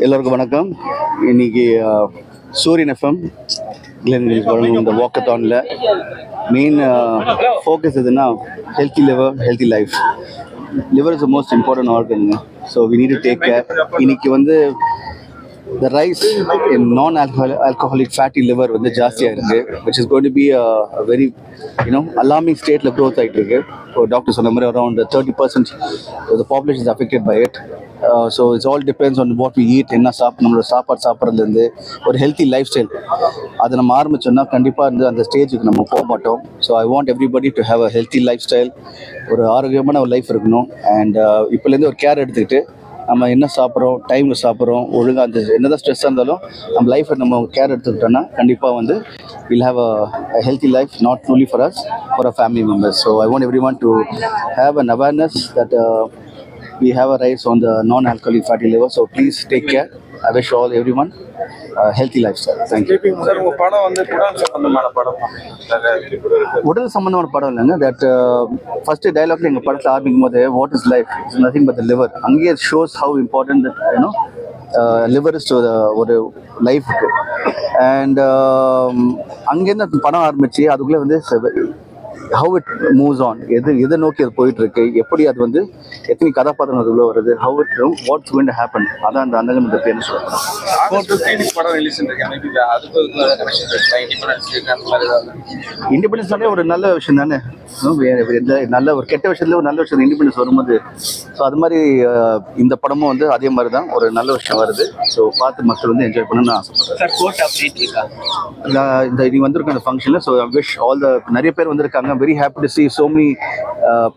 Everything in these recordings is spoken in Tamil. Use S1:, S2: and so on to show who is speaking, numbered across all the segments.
S1: எல்லோருக்கும் வணக்கம். இன்னைக்கு சூரியன் எஃப்எம் இந்த வாக்கத்தானில் மெயின் ஃபோக்கஸ் எதுனா healthy liver healthy life liver is the most important ஆர்கனுங்க so we need to take care இன்னைக்கு வந்து த ரைஸ் இன் நான் ஆல்கஹால் ஆல்கஹாலிக் ஃபேட்டி லிவர் வந்து ஜாஸ்தியாக இருக்குது which is going to be very you know alarming ஸ்டேட்டில் க்ரோத் ஆகிட்டு இருக்கு ஸோ டாக்டர் சொன்ன மாதிரி around thirty percent the population is affected by it so it's all depends on what we eat என்ன சாப் நம்மளோட சாப்பாடு சாப்பிட்றதுலேருந்து ஒரு ஹெல்த்தி லைஃப் ஸ்டைல் அதை நம்ம ஆரம்பிச்சோம்னா கண்டிப்பாக இருந்து அந்த ஸ்டேஜுக்கு நம்ம போக மாட்டோம். So I want everybody to have a healthy lifestyle ஒரு ஆரோக்கியமான ஒரு லைஃப் இருக்கணும். அண்ட் uh, இப்போலேருந்து ஒரு கேர் எடுத்துக்கிட்டு நம்ம என்ன சாப்பிட்றோம் டைமில் சாப்பிட்றோம் ஒழுங்காக அந்த என்னதான் ஸ்ட்ரெஸ்ஸாக இருந்தாலும் நம்ம லைஃப்பை நம்ம கேர் எடுத்துக்கிட்டோம்னா கண்டிப்பாக வந்து will have a healthy life not only for us for a family members so I want everyone to have an awareness that we have a rise on the non-alcoholic fatty liver. So please take care. I wish all everyone healthy lifestyle. Thank you.
S2: Sir உங்க படம் வந்து குடான் சம்பந்தமான படம்
S1: உடல் சம்பந்தமான படம் இல்லைங்க. தட் ஃபர்ஸ்ட் டைலாக்ல எங்கள் படத்தில் ஆரம்பிக்கும் போது what is life is nothing but liver அங்கேயே shows how important you know liver is ஒரு லைஃபுக்கு அண்ட் அங்கேருந்து படம் ஆரம்பிச்சு அதுக்குள்ளே வந்து ஹவு இட் மூவ்ஸ் ஆன் எது எதை நோக்கி அது போயிட்டு இருக்கு எப்படி அது வந்து எத்தனை கதாபாத்திரம் அதுக்குள்ள வருது? How it what's going to happen அதான் அந்த அந்த இந்த பேர்
S2: இண்டிபெண்டன்ஸ்
S1: ஒரு நல்ல விஷயம் தானே? நல்ல ஒரு கெட்ட விஷயத்துல ஒரு நல்ல விஷயம் இண்டிபெண்டன்ஸ் வரும்போது. ஸோ அது மாதிரி இந்த படமும் வந்து அதே மாதிரி தான் ஒரு நல்ல விஷயம் வருது. ஸோ பார்த்து மக்கள் வந்து என்ஜாய் பண்ணணும்னு ஆசைப்படுறேன். இந்த நீ வந்திருக்க அந்த ஃபங்க்ஷனில் ஸோ விஷ் ஆல் த நிறைய பேர் வந்திருக்காங்க. Very happy to see so many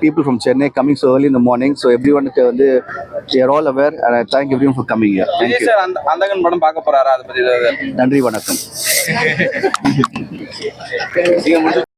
S1: people from Chennai coming so early in the morning. So every ஒனுக்கு வந்து are all aware and thank everyone for coming
S2: sir அந்த அந்தகன் படம் பார்க்க போறாரா? அதை ஏதாவது?
S1: நன்றி வணக்கம்.